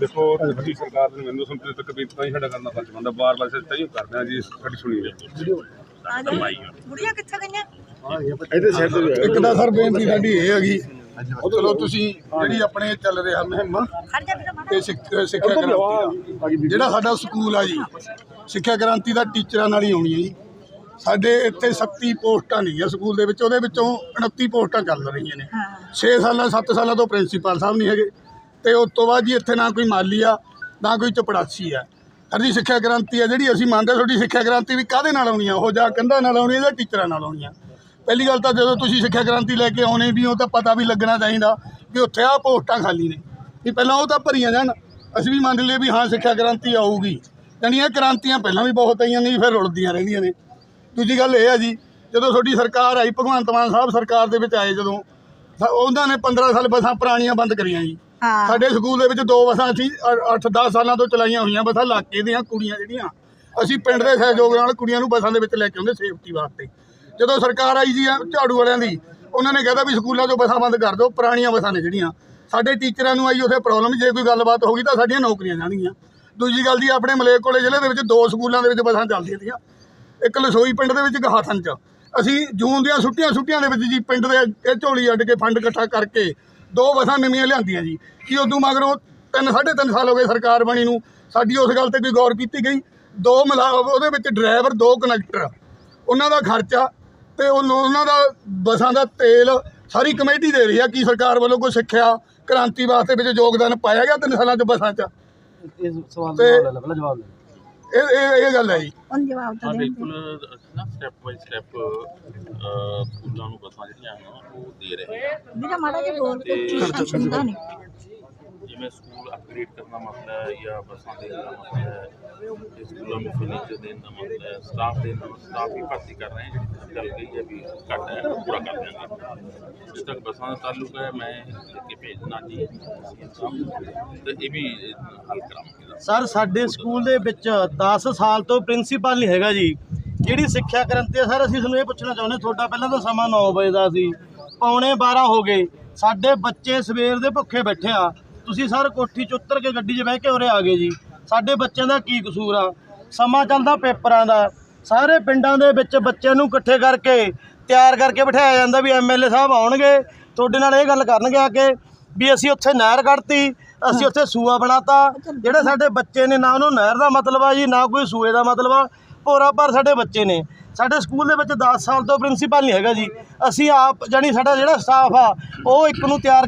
ਦੇਖੋ ਸਾਡੀ ਸਰਕਾਰ ਨੇ ਮੈਨੂੰ ਸੰਪਰਕ ਤੱਕ ਬੇਨਤੀ ਹੀ ਸਾਡਾ ਕਰਨਾ ਫਰਜ਼ ਬੰਦਾ। ਬਾਰ-ਬਾਰ ਸੇ ਤੈਨੂੰ ਕਰਦੇ ਆ ਜੀ ਸਾਡੀ ਸੁਣੀ ਜਾਏ ਬੁੜੀਆਂ ਕਿੱਥੇ ਗਈਆਂ ਇੱਕ ਤਾਂ ਸਰ, ਬੇਨਤੀ ਸਾਡੀ ਇਹ ਹੈਗੀ, ਚਲੋ ਤੁਸੀਂ ਜਿਹੜੀ ਆਪਣੇ ਚੱਲ ਰਿਹਾ ਮੁਹਿੰਮ ਤੇ ਸਿੱਖਿਆ ਕ੍ਰਾਂਤੀ ਜਿਹੜਾ ਸਾਡਾ ਸਕੂਲ ਆ ਜੀ, ਸਿੱਖਿਆ ਕ੍ਰਾਂਤੀ ਦਾ ਟੀਚਰਾਂ ਨਾਲ ਹੀ ਆਉਣੀ ਹੈ ਜੀ। ਸਾਡੇ ਇੱਥੇ 37 ਪੋਸਟਾਂ ਨਹੀਂ ਆ ਸਕੂਲ ਦੇ ਵਿੱਚ ਉਹਦੇ ਵਿੱਚੋਂ 29 ਪੋਸਟਾਂ ਚੱਲ ਰਹੀਆਂ ਨੇ। ਹਾਂ। 6 ਸਾਲਾਂ 7 ਸਾਲਾਂ ਤੋਂ ਪ੍ਰਿੰਸੀਪਲ ਸਾਹਿਬ ਨਹੀਂ ਹੈਗੇ। ਤੇ ਉਸ ਤੋਂ ਬਾਅਦ ਜੀ ਇੱਥੇ ਨਾ ਕੋਈ ਮਾਲੀ ਆ ਨਾ ਕੋਈ ਚਪੜਾਸੀ ਆ। ਸਾਡੀ ਸਿੱਖਿਆ ਕ੍ਰਾਂਤੀ ਆ ਜਿਹੜੀ ਅਸੀਂ ਮੰਨਦੇ ਤੁਹਾਡੀ ਸਿੱਖਿਆ ਕ੍ਰਾਂਤੀ ਵੀ ਕਾਹਦੇ ਨਾਲ ਆਉਣੀ ਆ? ਉਹ ਜਾਂ ਕੰਧਾਂ ਨਾਲ ਆਉਣੀ ਆ ਜਾਂ ਟੀਚਰਾਂ ਨਾਲ ਆਉਣੀ ਆ? ਪਹਿਲੀ ਗੱਲ ਤਾਂ ਜਦੋਂ ਤੁਸੀਂ ਸਿੱਖਿਆ ਕ੍ਰਾਂਤੀ ਲੈ ਕੇ ਆਉਣੇ ਵੀ ਹੋ ਤਾਂ ਪਤਾ ਵੀ ਲੱਗਣਾ ਚਾਹੀਦਾ ਕਿ ਉੱਥੇ ਆ ਪੋਸਟਾਂ ਖਾਲੀ ਨੇ। ਵੀ ਪਹਿਲਾਂ ਉਹ ਤਾਂ ਭਰੀਆਂ ਜਾਣ। ਅਸੀਂ ਵੀ ਮੰਨ ਲਈਏ ਵੀ ਹਾਂ ਸਿੱਖਿਆ ਕ੍ਰਾਂਤੀ ਆਊਗੀ। ਜਾਣੀਆਂ ਕ੍ਰਾਂਤੀਆਂ ਪਹਿਲਾਂ ਵੀ ਬਹੁਤ ਆਈਆਂ ਨੇ ਫਿਰ ਰੁਲਦੀਆਂ ਰਹਿੰਦੀਆਂ ਨੇ। ਦੂਜੀ ਗੱਲ ਇਹ ਆ ਜੀ ਜਦੋਂ ਤੁਹਾਡੀ ਸਰਕਾਰ ਆਈ ਭਗਵੰਤ ਮਾਨ ਸਾਹਿਬ ਸਰਕਾਰ ਦੇ ਵਿੱਚ ਆਏ ਜਦੋਂ ਉਹਨਾਂ ਨੇ 15 ਸਾਲ ਬੱਸਾਂ ਪੁਰਾਣੀਆਂ ਬੰਦ ਕਰੀਆਂ ਜੀ। ਸਾਡੇ ਸਕੂਲ ਦੇ ਵਿੱਚ ਦੋ ਬੱਸਾਂ ਅਸੀਂ 8-10 ਸਾਲਾਂ ਤੋਂ ਚਲਾਈਆਂ ਹੋਈਆਂ ਬੱਸਾਂ ਇਲਾਕੇ ਦੀਆਂ ਕੁੜੀਆਂ ਜਿਹੜੀਆਂ ਅਸੀਂ ਪਿੰਡ ਦੇ ਸਹਿਯੋਗ ਨਾਲ ਕੁੜੀਆਂ ਨੂੰ ਬੱਸਾਂ ਦੇ ਵਿੱਚ ਲੈ ਕੇ ਆਉਂਦੇ ਸੇਫਟੀ ਵਾਸਤੇ। ਜਦੋਂ ਸਰਕਾਰ ਆਈ ਜੀ ਝਾੜੂ ਵਾਲਿਆਂ ਦੀ ਉਹਨਾਂ ਨੇ ਕਹਿਤਾ ਵੀ ਸਕੂਲਾਂ 'ਚੋਂ ਬੱਸਾਂ ਬੰਦ ਕਰ ਦਿਓ ਪੁਰਾਣੀਆਂ ਬੱਸਾਂ ਨੇ ਜਿਹੜੀਆਂ। ਸਾਡੇ ਟੀਚਰਾਂ ਨੂੰ ਆਈ ਉਥੇ ਪ੍ਰੋਬਲਮ ਜੇ ਕੋਈ ਗੱਲਬਾਤ ਹੋ ਗਈ ਤਾਂ ਸਾਡੀਆਂ ਨੌਕਰੀਆਂ ਜਾਣਗੀਆਂ। ਦੂਜੀ ਗੱਲ ਜੀ ਆਪਣੇ ਮਲੇਰਕੋਟਲੇ ਜ਼ਿਲ੍ਹੇ ਦੇ ਵਿੱਚ ਦੋ ਸਕੂਲਾਂ ਦੇ ਵਿੱਚ ਬੱਸਾਂ ਚੱਲਦੀਆਂ ਸੀਆਂ ਇੱਕ ਲਸੋਈ ਪਿੰਡ ਦੇ ਵਿੱਚ ਇੱਕ ਹਾਥਨ ਚ। ਅਸੀਂ ਜੂਨ ਦੀਆਂ ਛੁੱਟੀਆਂ ਛੁੱਟੀਆਂ ਦੇ ਵਿੱਚ ਜੀ ਪਿੰਡ ਦੇ ਇਹ ਝੋਲੀ ਅੱਡ ਕੇ ਫੰਡ ਇਕੱਠਾ ਕਰਕੇ ਦੋ ਬੱਸਾਂ ਨਵੀਆਂ ਲਿਆਂਦੀਆਂ ਜੀ। ਕੀ ਉਦੋਂ ਮਗਰੋਂ ਤਿੰਨ ਸਾਢੇ ਤਿੰਨ ਸਾਲ ਹੋ ਗਏ ਸਰਕਾਰ ਬਣੀ ਨੂੰ। ਸਾਡੀ ਉਸ ਗੱਲ ਤੇ ਕੋਈ ਗੌਰ ਕੀਤੀ ਗਈ। ਦੋ ਮਿਲਾ ਉਹਦੇ ਵਿੱਚ ਡਰਾਈਵਰ ਦੋ ਕਨੈਕਟਰ ਉਹਨਾਂ ਦਾ ਖਰਚਾ ਤੇ ਉਹ- ਉਹਨਾਂ ਦਾ ਬੱਸਾਂ ਦਾ ਤੇਲ ਸਾਰੀ ਕਮੇਟੀ ਦੇ ਰਹੀ ਆ ਕੀ ਸਰਕਾਰ ਵੱਲੋਂ ਕੋਈ ਸਿੱਖਿਆ ਕ੍ਰਾਂਤੀ ਵਾਸਤੇ ਵਿੱਚ ਯੋਗਦਾਨ ਪਾਇਆ ਗਿਆ ਤਿੰਨ ਸਾਲਾਂ ਚ ਬੱਸਾਂ ਚ। ਇਸ ਸਵਾਲ ਤੇ- ਦਾ ਜਵਾਬ ਇਹ ਇਹ ਇਹ ਗੱਲ ਹੈ ਜੀ। ਉਹਨ ਜਵਾਬ ਤਾਂ ਹਾਂ ਦੇ ਬਿਲਕੁਲ ਅਸੀਂ ਨਾ ਸਟੈਪ ਬਾਈ ਸਟੈਪ ਸਕੂਲਾਂ ਨੂੰ ਬੱਸਾਂ ਜਿਹੜੀਆਂ ਹਨ ਉਹ ਦੇ ਰਹੇ ਹਾਂ। ਵੀਰੇ ਮਾੜਾ ਜਿਹਾ ਬੋਲ ਕੇ ਠੀਕ ਨਹੀਂ। ਜਿਵੇਂ ਸਕੂਲ ਅਪਗ੍ਰੇਡ ਕਰਨਾ ਮਸਲਾ ਹੈ ਜਾਂ ਬੱਸਾਂ ਦੇਣ ਮਸਲਾ ਹੈ ਸਕੂਲਾਂ ਨੂੰ ਫਰਨੀਚਰ ਦੇਣ ਦਾ ਮਸਲਾ ਹੈ ਸਟਾਫ ਦੇਣ ਦਾ ਸਟਾਫ ਵੀ ਭਰਤੀ ਕਰ ਰਹੇ ਹਾਂ, ਜਿਹੜੀ ਗੱਲ ਗਈ ਹੈ ਵੀ ਘੱਟ ਹੈ ਪੂਰਾ ਕਰ ਦਿਆਂਗੇ। ਜਿਸ ਤੱਕ ਬੱਸਾਂ ਦਾ ਤਾਲੁਕ ਹੈ, ਮੈਂ ਲਿਖ ਕੇ ਜੀ। ਤੇ ਇਹ ਵੀ ਹੱਲ ਕਰਾਂਗੇ। ਸਰ, ਸਾਡੇ ਸਕੂਲ ਦੇ ਵਿੱਚ 10 ਸਾਲ ਤੋਂ ਪ੍ਰਿੰਸੀਪਲ ਨਹੀਂ ਹੈਗਾ ਜੀ। ਜਿਹੜੀ ਸਿੱਖਿਆ ਕ੍ਰਾਂਤੀ ਹੈ ਸਰ, ਅਸੀਂ ਤੁਹਾਨੂੰ ਇਹ ਪੁੱਛਣਾ ਚਾਹੁੰਦੇ ਤੁਹਾਡਾ ਪਹਿਲਾਂ ਤਾਂ ਸਮਾਂ 9 ਵਜੇ ਦਾ ਸੀ। ਪੌਣੇ 12 ਹੋ ਗਏ। ਸਾਡੇ ਬੱਚੇ ਸਵੇਰ ਦੇ ਭੁੱਖੇ ਬੈਠੇ ਆ। ਤੁਸੀਂ ਸਰ ਕੋਠੀ 'ਚ ਉਤਰ ਕੇ ਗੱਡੀ 'ਚ ਬਹਿ ਕੇ ਉਰੇ ਆ ਗਏ ਜੀ। ਸਾਡੇ ਬੱਚਿਆਂ ਦਾ ਕੀ ਕਸੂਰ ਆ? ਸਮਾਂ ਚੱਲਦਾ ਪੇਪਰਾਂ ਦਾ। ਸਾਰੇ ਪਿੰਡਾਂ ਦੇ ਵਿੱਚ ਬੱਚਿਆਂ ਨੂੰ ਇਕੱਠੇ ਕਰਕੇ, ਤਿਆਰ ਕਰਕੇ ਬਿਠਾਇਆ ਜਾਂਦਾ ਵੀ ਐਮਐਲਏ ਸਾਹਿਬ ਆਉਣਗੇ। ਤੁਹਾਡੇ ਨਾਲ ਇਹ ਗੱਲ ਕਰਨਗੇ ਆ ਕੇ ਵੀ ਅਸੀਂ ਉੱਥੇ ਨਹਿਰ ਕੱਢਤੀ, ਅਸੀਂ ਉੱਥੇ ਸੂਆ ਬਣਾਤਾ। ਜਿਹੜੇ ਸਾਡੇ ਬੱਚੇ ਨੇ, ਨਾ ਉਹਨੂੰ ਨਹਿਰ ਦਾ ਮਤਲਬ ਆ ਜੀ, ਨਾ ਕੋਈ ਸੂਏ ਦਾ ਮਤਲਬ ਆ, ਭੋਰਾ ਪਰ ਸਾਡੇ ਬੱਚੇ ਨੇ। ਸਾਡੇ ਸਕੂਲ ਦੇ ਵਿੱਚ 10 ਸਾਲ ਤੋਂ ਪ੍ਰਿੰਸੀਪਲ ਨਹੀਂ ਹੈਗਾ ਜੀ। ਅਸੀਂ ਆਪ ਜਾਨੀ ਸਾਡਾ ਜਿਹੜਾ ਸਟਾਫ ਆ, ਉਹ ਇੱਕ ਨੂੰ ਤਿਆਰ